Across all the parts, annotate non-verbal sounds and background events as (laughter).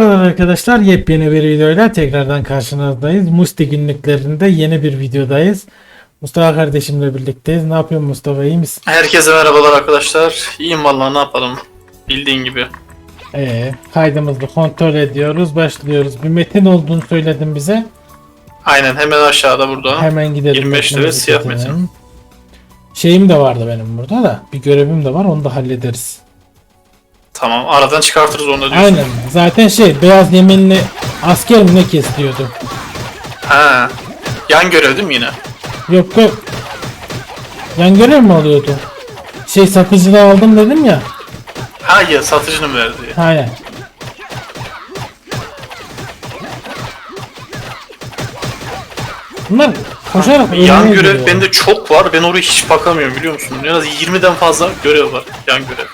Merhaba arkadaşlar yepyeni bir videoyla tekrardan karşınızdayız. Musti günlüklerinde yeni bir videodayız. Mustafa kardeşimle birlikteyiz. Ne yapıyorsun Mustafa iyi misin? Herkese merhabalar arkadaşlar. İyiyim vallahi ne yapalım. Bildiğin gibi. Ee, kaydımızı kontrol ediyoruz. Başlıyoruz. Bir metin olduğunu söyledin bize. Aynen hemen aşağıda burada. Hemen gidelim. 25 lira siyah metin. Şeyim de vardı benim burada da. Bir görevim de var onu da hallederiz. Tamam aradan çıkartırız onu da diyorsun. Aynen. Zaten şey beyaz yeminli asker mi ne kes diyordu. Ha. Yan görev değil mi yine? Yok yok. Yan görev mi alıyordu? Şey satıcıda aldım dedim ya. Ha ya satıcının verdiği. Aynen. Bunlar koşarak Yan görev gidiyor. bende çok var. Ben oraya hiç bakamıyorum biliyor musun? En az 20'den fazla görev var. Yan görev.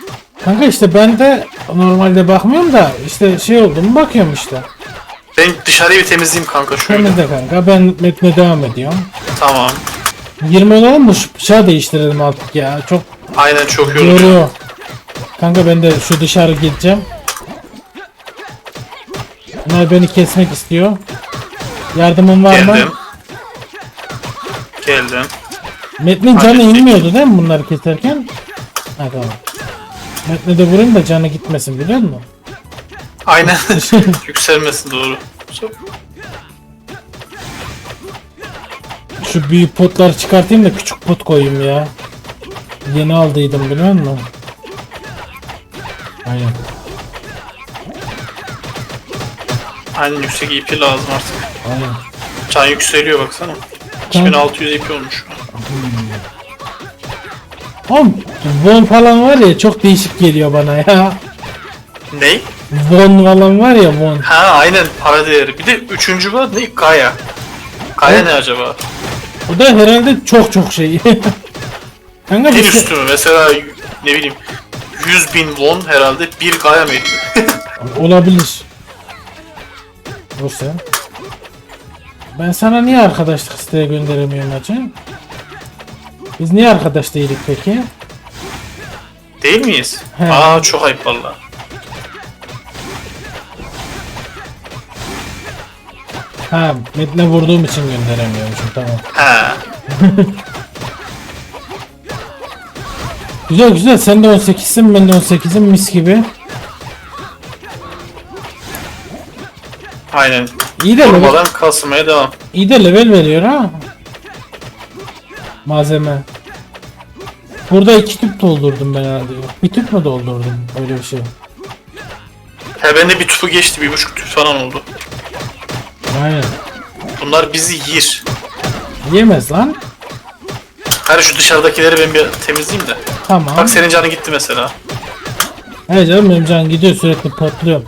Kanka işte ben de normalde bakmıyorum da işte şey oldu mu bakıyorum işte. Ben dışarıyı bir temizleyeyim kanka şöyle. Temizle kanka ben metne devam ediyorum. Tamam. 20 olalım mı şu bıçağı değiştirelim artık ya çok Aynen çok yorucu. yoruyor. Kanka ben de şu dışarı gideceğim. Bunlar beni kesmek istiyor. Yardımın var mı? Geldim. Geldim. Metnin canı Hallettik. inmiyordu değil mi bunları keserken? Ha tamam. Metne de vurayım da canı gitmesin biliyor musun? Aynen. (laughs) Yükselmesin doğru. Şu büyük potları çıkartayım da küçük pot koyayım ya. Yeni aldıydım biliyor musun? Aynen. Aynen yüksek IP lazım artık. Aynen. Can yükseliyor baksana. 2600 IP olmuş. Oğlum Von falan var ya çok değişik geliyor bana ya. Ney? Von falan var ya Von. Ha aynen para değeri. Bir de üçüncü var ne? Gaia. Gaia Evet. ne acaba? O da herhalde çok çok şey. (laughs) Kanka En şey- üstü mü? Mesela ne bileyim 100 bin won herhalde bir Gaia mı? (laughs) Olabilir. Sen. Ben sana niye arkadaşlık isteği gönderemiyorum hacı? Biz niye arkadaş değilik peki? Değil miyiz? He. Aa çok ayıp valla. Ha, metne vurduğum için gönderemiyormuşum tamam. Ha. (laughs) Güzel güzel sen de 18'sin ben de 18'im mis gibi. Aynen. İyi de level, Durmadan kasmaya devam. iyi de level veriyor ha. Malzeme. Burada iki tüp doldurdum ben herhalde. Bir tüp mü doldurdum? Öyle bir şey. He bende bir tufu geçti. Bir buçuk tüp falan oldu. Aynen. Bunlar bizi yiyir. Yemez lan. Hadi şu dışarıdakileri ben bir temizleyeyim de. Tamam. Bak senin canı gitti mesela. Evet canım benim can gidiyor sürekli potluyorum.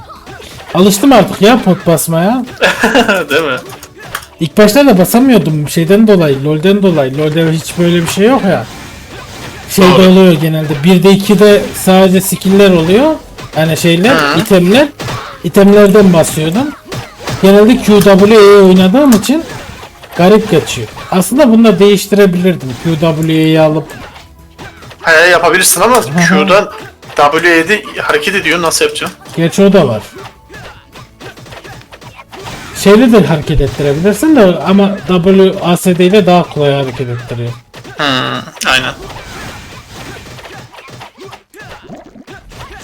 Alıştım artık ya pot basmaya. (laughs) Değil mi? İlk başta da basamıyordum şeyden dolayı, LoL'den dolayı. LoL'de hiç böyle bir şey yok ya. Şeyde oluyor genelde. 1'de 2'de sadece skill'ler oluyor. Yani şeyler, Hı. itemler. İtemlerden basıyordum. Genelde QWE oynadığım için garip geçiyor. Aslında bunu da değiştirebilirdim. QWE'yi alıp He yapabilirsin ama Q'dan W'ye hareket ediyor. Nasıl yapacaksın? Gerçi o da var. Şeyle de hareket ettirebilirsin de ama WASD ile daha kolay hareket ettiriyor. Hmm, aynen.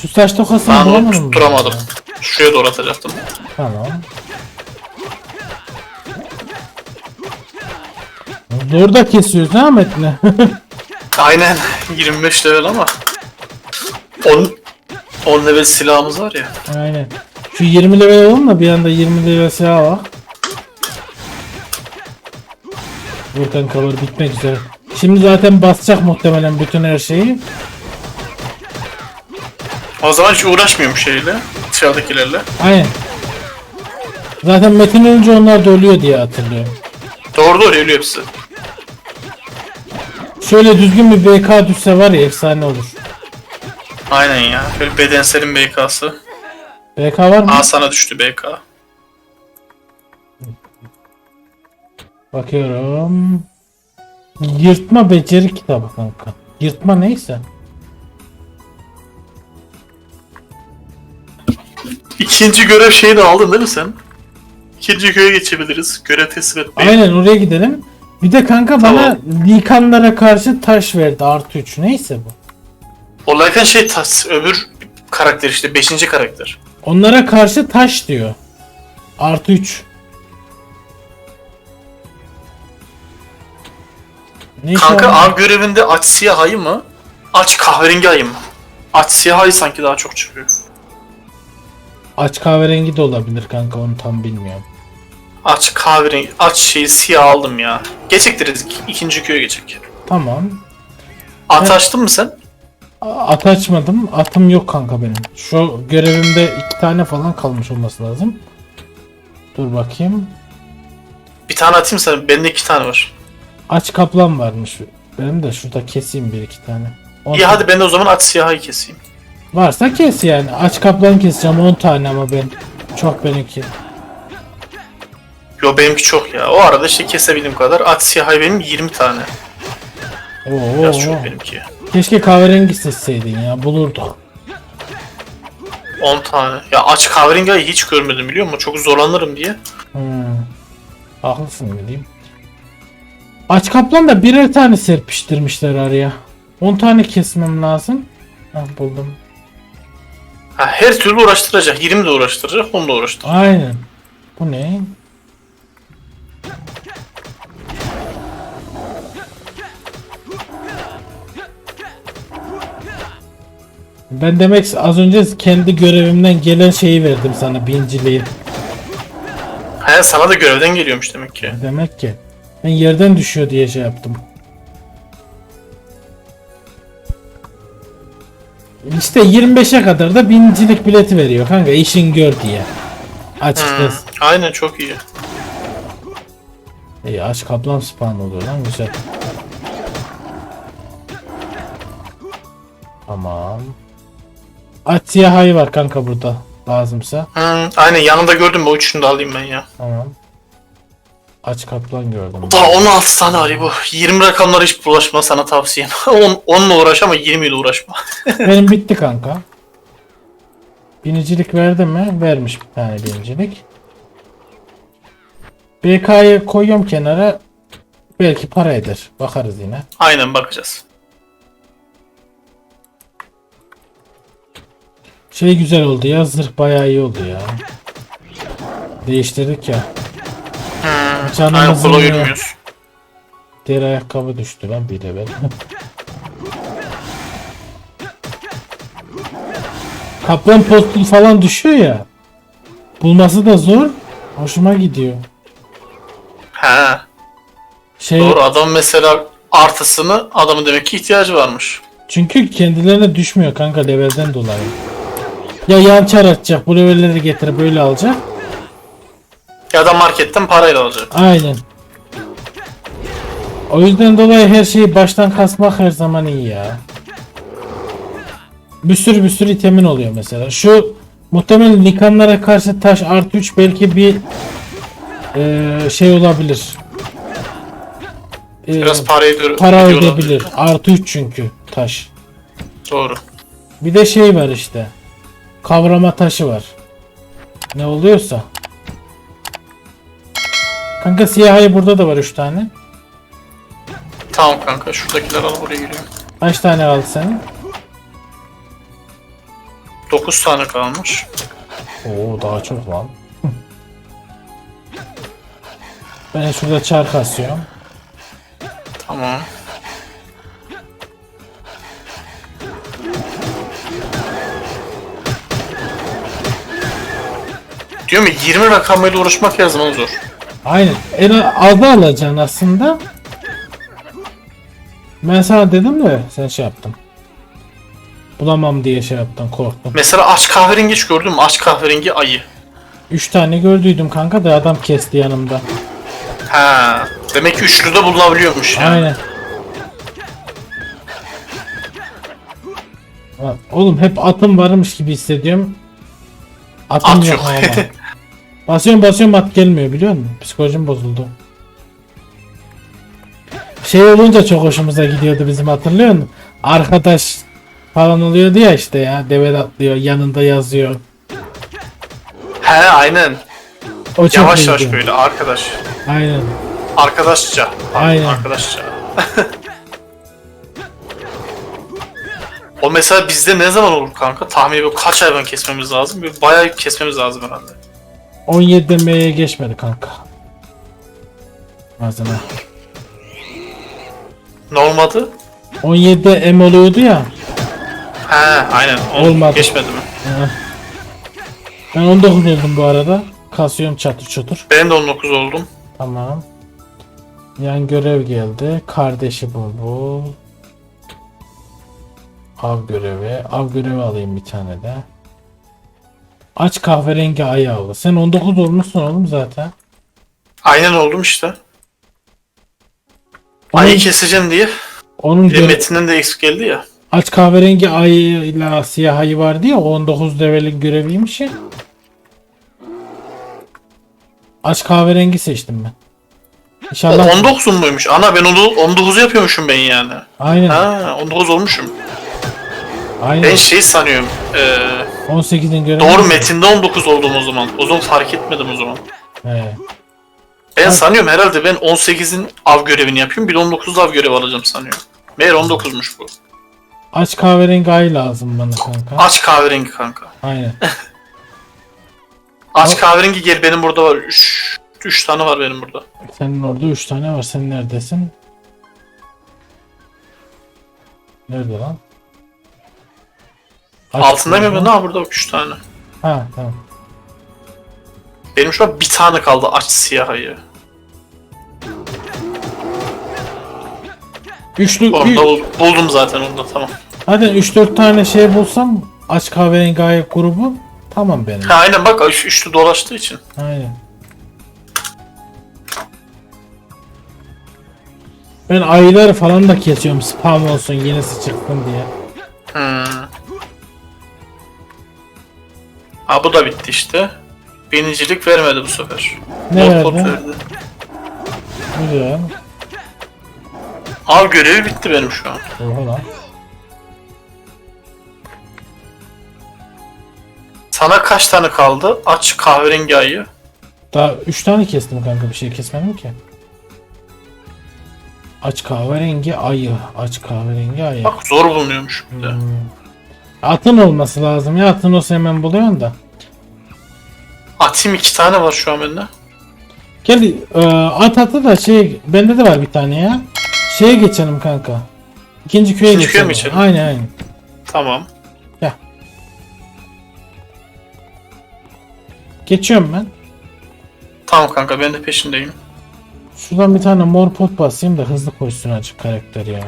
Şu saç tokasını Ben onu bulamadım. mı? tutturamadım. Şuraya doğru atacaktım. Tamam. Zor da kesiyoruz ha Metin'e. (laughs) Aynen 25 level ama 10 10 level silahımız var ya. Aynen. Şu 20 level olalım da bir anda 20 level silah var. Volkan cover bitmek üzere. Şimdi zaten basacak muhtemelen bütün her şeyi. O zaman hiç uğraşmıyorum şeyle. Dışarıdakilerle. Aynen. Zaten Metin önce onlar da ölüyor diye hatırlıyorum. Doğru doğru ölüyor hepsi. Şöyle düzgün bir BK düşse var ya efsane olur. Aynen ya. Böyle bedenselin BK'sı. BK var mı? Aa sana düştü BK. Bakıyorum. Yırtma beceri kitabı kanka. Yırtma neyse. İkinci görev şeyini aldın değil mi sen? İkinci köye geçebiliriz. Görev teslim etmeyi. Aynen oraya gidelim. Bir de kanka bana Likanlara karşı taş verdi artı 3 neyse bu. Olayken şey tas, öbür karakter işte 5. karakter. Onlara karşı taş diyor. Artı 3. Ne iş Kanka oldu? av görevinde aç siyah ayı mı? Aç kahverengi ayı mı? Aç siyah ayı sanki daha çok çıkıyor. Aç kahverengi de olabilir kanka onu tam bilmiyorum. Aç kahverengi, aç şeyi siyah aldım ya. Geçek deriz ik- ikinci köye geçek. Tamam. At Evet. açtın mı sen? At açmadım. Atım yok kanka benim. Şu görevimde iki tane falan kalmış olması lazım. Dur bakayım. Bir tane atayım sana. Bende iki tane var. Aç kaplan varmış. Benim de şurada keseyim bir iki tane. On İyi hadi ben de o zaman aç siyah ayı keseyim. Varsa kes yani. Aç kaplan keseceğim 10 tane ama ben. Çok benimki. Yo benimki çok ya. O arada işte kesebildiğim kadar. Aç siyah benim 20 tane. Oo, Biraz çok benimki. Keşke kahverengi seçseydin ya bulurduk. 10 tane. Ya aç kahverengi hiç görmedim biliyor musun? Çok zorlanırım diye. Hmm. Haklısın diyeyim. Aç kaplan da birer tane serpiştirmişler araya. 10 tane kesmem lazım. Hah buldum. Ha, her türlü uğraştıracak. 20 de uğraştıracak, 10 da uğraştıracak. Aynen. Bu ne? Ben demek az önce kendi görevimden gelen şeyi verdim sana binciliği. He sana da görevden geliyormuş demek ki. Demek ki. Ben yerden düşüyor diye şey yaptım. İşte 25'e kadar da bincilik bileti veriyor kanka işin gör diye. Hmm, Açıkçası. aynen çok iyi. İyi aç kaplan spawn oluyor lan güzel. Tamam. Aç siyah ayı var kanka burada lazımsa. Hmm, aynen yanında gördüm o üçünü de alayım ben ya. Tamam. Aç kaplan gördüm. Daha 16 tane var bu. 20 rakamlara hiç bulaşma sana tavsiyem. 10, (laughs) 10'la uğraş ama 20 ile uğraşma. (laughs) Benim bitti kanka. Binicilik verdi mi? Vermiş bir tane binicilik. BK'yı koyuyorum kenara. Belki para eder. Bakarız yine. Aynen bakacağız. Şey güzel oldu ya. Zırh bayağı iyi oldu ya. Değiştirdik ya. Canımızın aynen kolay ya. yürümüyoruz. Deri ayakkabı düştü lan bir level. (laughs) Kaplan postul falan düşüyor ya. Bulması da zor. Hoşuma gidiyor. He. Şey Doğru adam mesela artısını adamın demek ki ihtiyacı varmış. çünkü kendilerine düşmüyor kanka levelden dolayı. Ya yan çar atacak bu levelleri getirip böyle alacak. Ya da marketten parayla alacak. Aynen. O yüzden dolayı her şeyi baştan kasmak her zaman iyi ya. Bir sürü bir sürü itemin oluyor mesela. Şu muhtemelen likanlara karşı taş artı 3 belki bir eee, şey olabilir. Eee, Biraz parayı da para ödüyor ödebilir. Artı 3 çünkü taş. Doğru. Bir de şey var işte. Kavrama taşı var. Ne oluyorsa. Kanka siyahı burada da var 3 tane. Tamam kanka şuradakiler al buraya geliyor. Kaç tane kaldı senin? 9 tane kalmış. Oo daha çok lan. ben şurada çark asıyorum. Tamam. Diyorum ya 20 rakamıyla uğraşmak her zaman zor. Aynen. En azı alacaksın aslında. Ben sana dedim de sen şey yaptın. Bulamam diye şey yaptın korktum. Mesela aç kahverengi hiç gördün mü? Aç kahverengi ayı. 3 tane gördüydüm kanka da adam kesti yanımda. Ha, demek ki üçlü de bulunabiliyormuş yani. Aynen. Lan Oğlum hep atım varmış gibi hissediyorum. Atım At yok yok. ama. (laughs) basıyorum basıyorum at gelmiyor biliyor musun? Psikolojim bozuldu. Şey olunca çok hoşumuza gidiyordu bizim hatırlıyor musun? Arkadaş falan oluyordu ya işte ya deve atlıyor yanında yazıyor. He aynen. O çok Yavaş yavaş böyle arkadaş. Aynen. Arkadaşça. Aynen. Arkadaşça. (laughs) o mesela bizde ne zaman olur kanka? Tahmini bir kaç hayvan kesmemiz lazım? Bir bayağı kesmemiz lazım herhalde. 17 M'ye geçmedi kanka. Malzeme. Ne olmadı? 17 M oluyordu ya. He aynen. O Olmadı. Geçmedi mi? Ben 19 oldum bu arada. Kasıyorum çatır çutur. Ben de 19 oldum. Tamam. Yan görev geldi. Kardeşi bul bul. Av görevi. Av görevi alayım bir tane de. Aç kahverengi ayı avla. Sen 19 olmuşsun oğlum zaten. Aynen oldum işte. Onun, Ayı keseceğim diye. onun de metinden de eksik geldi ya. aç kahverengi ayı ile siyah ayı vardı ya. o 19 levelin göreviymiş ya. Aç kahverengi seçtim ben. İnşallah. 19 muymuş? Ana ben onu 19'u yapıyormuşum ben yani. Aynen. Ha 19 olmuşum. Aynen. Ben şey sanıyorum. eee 18'in görevi. doğru metinde 19 oldum o zaman. O zaman fark etmedim o zaman. He. Ben sanıyorum herhalde ben 18'in av görevini yapıyorum. Bir de 19 av görevi alacağım sanıyorum. Meğer 19'muş bu. Aç kahverengi ayı lazım bana kanka. Aç kahverengi kanka. Aynen. Aç kahverengi gel benim burada var. 3 3 tane var benim burada. Senin orada 3 tane var. Sen neredesin? Nerede lan? Altında mı? Ha burada 3 tane. Ha tamam. Benim şu an bir tane kaldı aç siyah ayı. Üçlü, Onu da bul- buldum zaten onu da tamam. hadi 3-4 tane şey bulsam aç kahverengi ayı grubu tamam benim. Ha aynen bak üç, üçlü dolaştığı için. Aynen. Ben ayıları falan da kesiyorum spam olsun yenisi çıksın diye. Hmm. Ha bu da bitti işte. Binicilik vermedi bu sefer. Ne Bot verdi? verdi. Güzel. Av görevi bitti benim şu an. Oha lan. Sana kaç tane kaldı? Aç kahverengi ayı. Daha 3 tane kestim kanka bir şey kesmedim ki. Aç kahverengi ayı. Aç kahverengi ayı. Bak zor bulunuyormuş bir de. Hmm. Atın olması lazım ya atın olsa hemen buluyorsun da. Atayım iki tane var şu an bende. Gel e, at atı da şey bende de var bir tane ya. Şeye geçelim kanka. İkinci köye İkinci köye geçelim. mi geçelim? Aynen aynen. Tamam. Geçiyorum ben. Tamam kanka ben de peşindeyim. Şuradan bir tane mor pot basayım da hızlı koşsun açık karakter ya.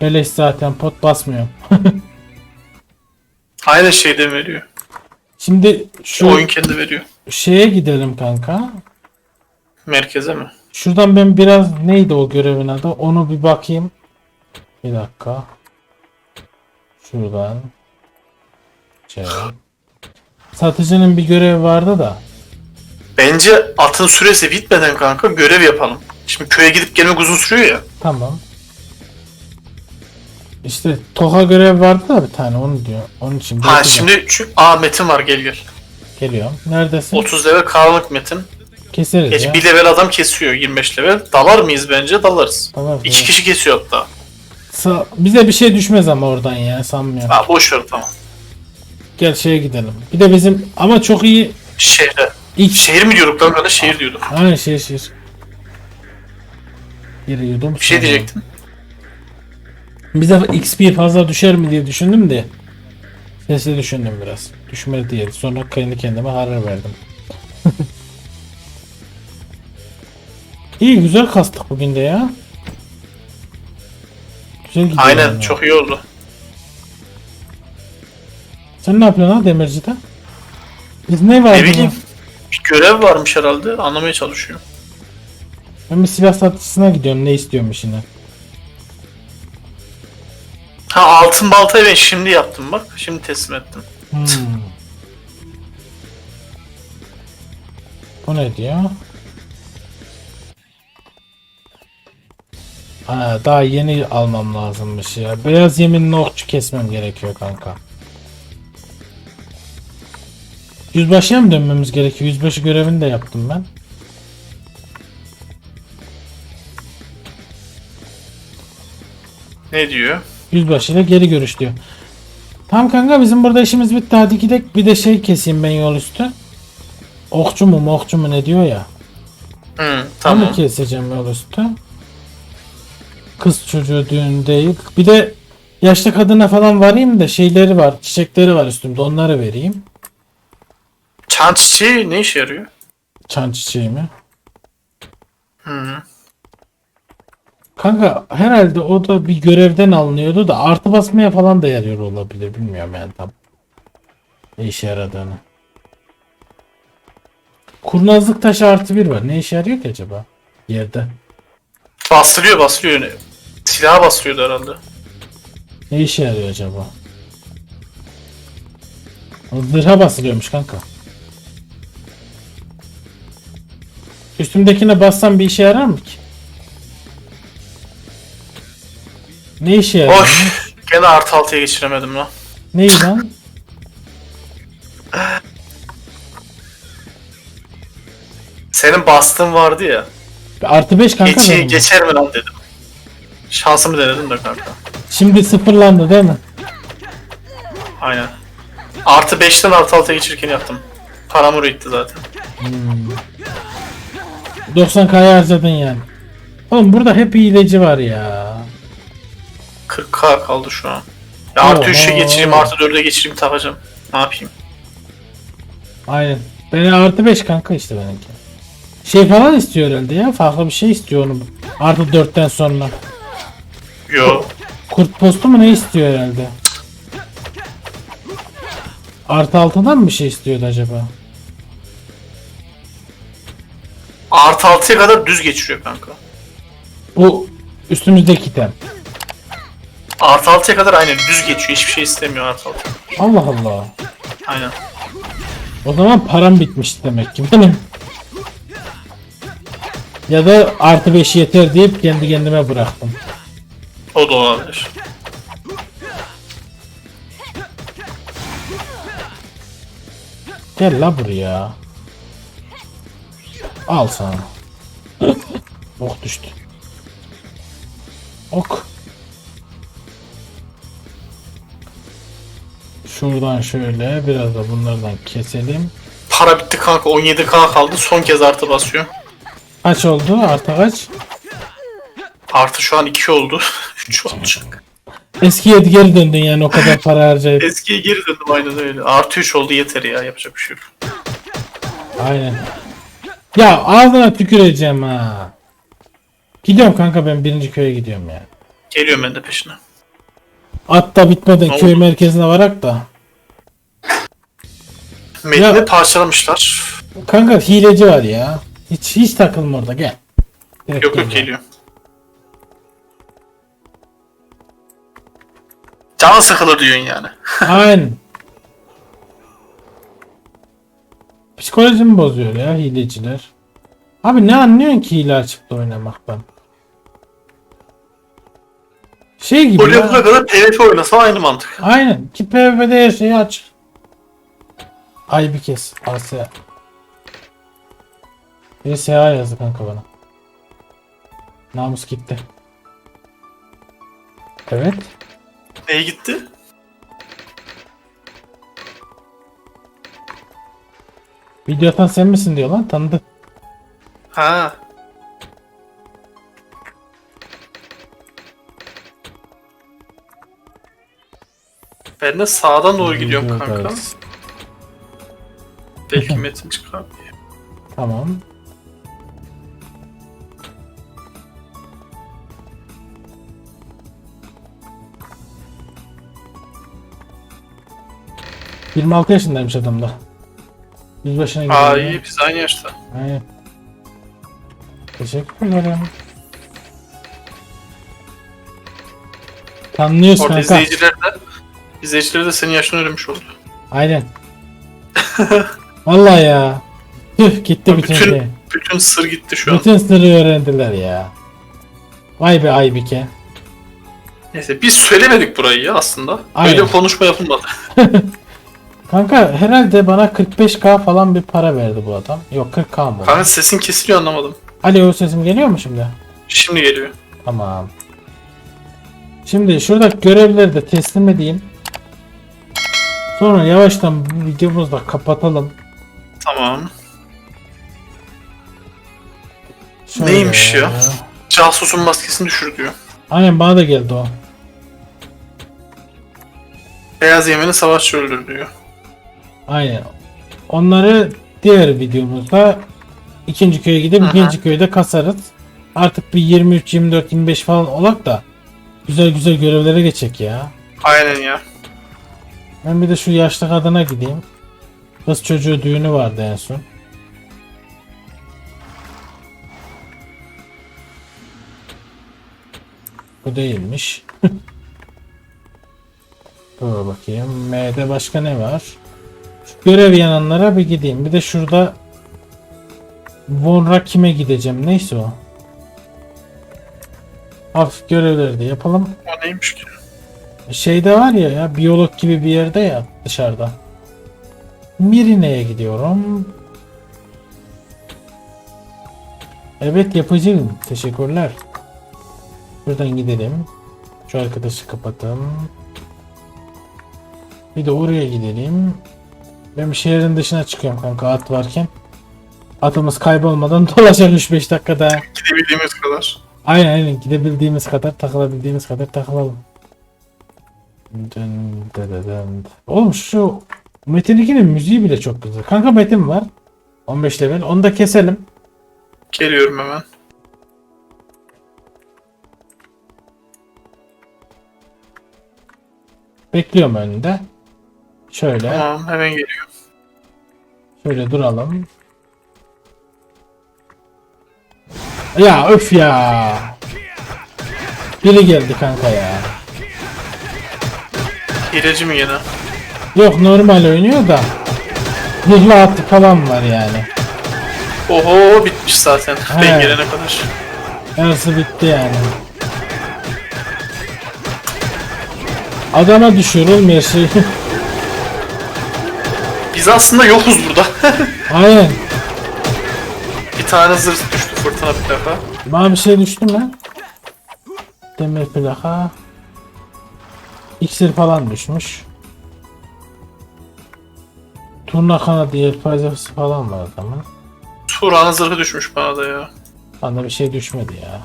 Beleş zaten pot basmıyorum. (laughs) Aynı şeyden veriyor. Şimdi şu Oyun kendi veriyor. şeye gidelim kanka. Merkeze mi? Şuradan ben biraz neydi o görevin adı onu bir bakayım. Bir dakika. Şuradan. Şey. Satıcının bir görevi vardı da. Bence atın süresi bitmeden kanka görev yapalım. Şimdi köye gidip gelmek uzun sürüyor ya. Tamam. İşte Toha görev vardı da bir tane onu diyor. Onun için Ha şimdi şu Aa Metin var gel gel. geliyorum. Neredesin? 30 level karanlık Metin. Keseriz Geç ya. bir level adam kesiyor 25 level. Dalar mıyız bence? Dalarız. Tamam, İki tamam. kişi kesiyor hatta. Sa- bize bir şey düşmez ama oradan ya sanmıyorum. Ha boş ver tamam. Gel şeye gidelim. Bir de bizim ama çok iyi Şehre. ilk Şehir mi diyorduk lan ben de şehir diyorduk. Aynen şey. Geri yudum. Bir şey diyecektim. Bize XP fazla düşer mi diye düşündüm de. Sesli düşündüm biraz. Düşmedi diye. Sonra kendi kendime karar verdim. (laughs) İyi güzel kastık bugün de ya. Güzel gidiyor. Aynen yani. çok iyi oldu. Sen ne yapıyorsun ha demircide? Biz ne var Ne bileyim. Bir görev varmış herhalde. Anlamaya çalışıyorum. Ben bir silah satıcısına gidiyorum ne istiyormuş yine. Ha altın baltayı ben şimdi yaptım bak. Şimdi teslim ettim. Hmm. Bu ne diyor? Ha, daha yeni almam lazımmış ya. Beyaz yeminli okçu kesmem gerekiyor kanka. Yüzbaşıya mı dönmemiz gerekiyor? Yüzbaşı görevini de yaptım ben. Ne diyor? Yüzbaşıyla geri görüş diyor. Tamam kanka bizim burada işimiz bitti. Hadi gidelim. Bir de şey keseyim ben yol üstü. Okçu mu mokçu mu ne diyor ya. Hı, Tamam. tamam. keseceğim yol üstü. Kız çocuğu düğün değil. Bir de yaşlı kadına falan varayım da şeyleri var. Çiçekleri var üstümde. Onları vereyim. Çan çiçeği ne işe yarıyor? Çan çiçeğimi. Hı. Kanka herhalde o da bir görevden alınıyordu da artı basmaya falan da yarıyor olabilir. Bilmiyorum yani tam. Ne işe yaradığını. Kurnazlık taşı artı bir var. Ne işe yarıyor ki acaba? Yerde. Bastırıyor bastırıyor. Silaha bastırıyordu herhalde. Ne işe yarıyor acaba? Zırha basılıyormuş kanka. Üstümdekine bassam bir işe yarar mı ki? Ne işe yarıyor? Oy. Gene artı altıya geçiremedim lan. Neyi lan? Senin bastığın vardı ya. Artı 5 kanka Geçi, benim. geçer mi lan dedim. Şansımı denedim de kanka. Şimdi sıfırlandı değil mi? Aynen. Artı 5'ten artı 6'ya geçirken yaptım. Param oraya gitti zaten. 90k'ya harcadın yani. Oğlum burada hep hileci var ya. 40k kaldı şu an. Ya artı Oha. 3'e geçireyim artı 4'e geçireyim takacağım. Ne yapayım? Aynen. Beni artı 5 kanka işte benimki. Şey falan istiyor herhalde ya. Farklı bir şey istiyor onu. Artı 4'ten sonra. Yo. Kurt postu mu ne istiyor herhalde? Artı 6'dan mı bir şey istiyordu acaba? Artı 6'ya kadar düz geçiriyor kanka. Bu üstümüzdeki item. Artı 6'ya kadar aynen düz geçiyor. Hiçbir şey istemiyor artı 6. Allah Allah. Aynen. O zaman param bitmiş demek ki benim. Ya da artı 5 yeter deyip kendi kendime bıraktım. O da olabilir. Gel la buraya. Al sana. (laughs) ok düştü. Ok. Şuradan şöyle biraz da bunlardan keselim. Para bitti kanka. 17k kaldı. Son kez artı basıyor. Kaç oldu? Artı kaç? Artı şu an 2 oldu. (laughs) 3 olacak. Eskiye geri döndün yani o kadar para (laughs) harcayıp. Eskiye geri döndüm aynen öyle. Artı 3 oldu yeter ya. Yapacak bir şey yok. Aynen. Ya ağzına tüküreceğim ha. Gidiyorum kanka ben birinci köye gidiyorum ya. Geliyorum ben de peşine. At da bitmeden Ne köy oldu? merkezine varak da. Medine Ya- parçalamışlar. Kanka hileci var ya. Hiç hiç takılma orada gel. Direkt Yok yok gel. geliyor. Can sıkılır diyorsun yani. Aynen. Psikolojimi bozuyor ya hileciler. Abi ne anlıyorsun ki hile açıp da oynamaktan? Şey gibi O ya. kadar PvP oynasa aynı mantık. Aynen. Ki PvP'de her şeyi aç. Ay bir kez. Asya. Bir SA yazdı kanka bana. Namus gitti. Evet. Neye gitti? Video atan sen misin diyor lan tanıdı. Ha. Ben de sağdan doğru gidiyorum kanka. Videodayız. Belki metin çıkar diye. Tamam. Yirmi altı yaşındaymış adam da. Yüzbaşına gidiyor. Aa ya. iyi biz aynı yaşta. Aynen. Teşekkür ederim. Tanıyoruz Orada kanka. izleyiciler de izleyicileri de senin yaşını öğrenmiş oldu. Aynen. (laughs) Vallahi ya. Tüh gitti bütün Bütün, şey. bütün sır gitti şu an. Bütün sırrı öğrendiler ya. Vay be Aybike. Neyse biz söylemedik burayı ya aslında. Aynen. Öyle konuşma yapılmadı. (laughs) (laughs) Kanka herhalde bana 45k falan bir para verdi bu adam. Yok 40k mı? Kanka sesin kesiliyor anlamadım. Alo sesim geliyor mu şimdi? Şimdi geliyor. Tamam. Şimdi şurada görevleri de teslim edeyim. Sonra yavaştan bu videomuzu da kapatalım. Tamam. Şöyle. Neymiş ya? Casusun maskesini düşür diyor. Aynen bana da geldi o. Beyaz Yemen'i savaşçı öldür diyor. Aynen. Onları diğer videomuzda ikinci köye gidip hı. ikinci köyde kasarız. Artık bir 23, 24, 25 falan olak da güzel güzel görevlere geçecek ya. Aynen ya. Ben bir de şu yaşlı kadına gideyim. Kız çocuğu düğünü vardı en son. Bu değilmiş. (laughs) Dur bakayım. M'de başka ne var? Şu görev yananlara bir gideyim. Bir de şurada Von Rakim'e gideceğim. Neyse o. Hafif görevleri de yapalım. O neymiş ki? Şeyde var ya ya biyolog gibi bir yerde ya dışarıda. Mirine'ye gidiyorum. Evet yapacağım. Teşekkürler. Buradan gidelim. Şu arkadaşı kapatalım. Bir de oraya gidelim. Ben bir şehrin dışına çıkıyorum kanka at varken. Atımız kaybolmadan (laughs) dolaşalım 3-5 dakikada. Gidebildiğimiz kadar. Aynen aynen gidebildiğimiz kadar takılabildiğimiz kadar takılalım. Oğlum şu Metin 2'nin müziği bile çok güzel. Kanka Metin var. 15 level. Onu da keselim. Geliyorum hemen. Bekliyorum önünde. Şöyle. Tamam hemen geliyor. Şöyle duralım. Ya öf ya. Biri geldi kanka ya. Hileci mi yine? Yok normal oynuyor da. Zırhlı atı falan var yani. Oho bitmiş zaten. He. Ben gelene kadar. Yarısı bitti yani. Adama düşüyor oğlum her şey. (laughs) Biz aslında yokuz burada. (laughs) Aynen. bir tane zırh düştü fırtına bir defa. Bana bir şey düştü mü? Demir plaka. İksir falan düşmüş. Turna kanadı yelpazesi falan var adamın. Turan'ın zırhı düşmüş bana da ya. Bana bir şey düşmedi ya.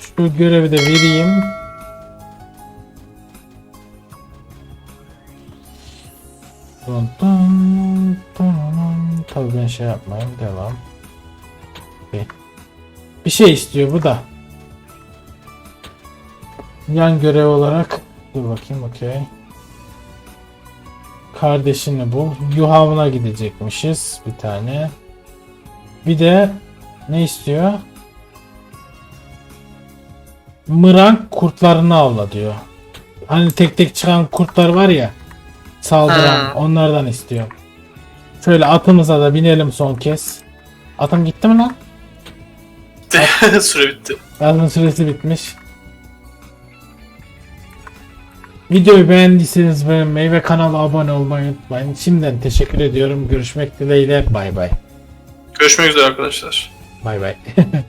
Şu görevi de vereyim. Tabii ben şey yapmayayım. Devam. Bir şey istiyor bu da. Yan görev olarak. Dur bakayım okey. Kardeşini bul. Yuhavına gidecekmişiz bir tane. Bir de ne istiyor? Mırank kurtlarını avla diyor. Hani tek tek çıkan kurtlar var ya saldıran Ha. onlardan istiyor. Şöyle atımıza da binelim son kez. Atım gitti mi lan? (laughs) Süre bitti. Yazın süresi bitmiş. Videoyu beğendiyseniz beğenmeyi ve kanala abone olmayı unutmayın. Şimdiden teşekkür ediyorum. Görüşmek dileğiyle. Bay bay. Görüşmek üzere arkadaşlar. Bay bay. (laughs)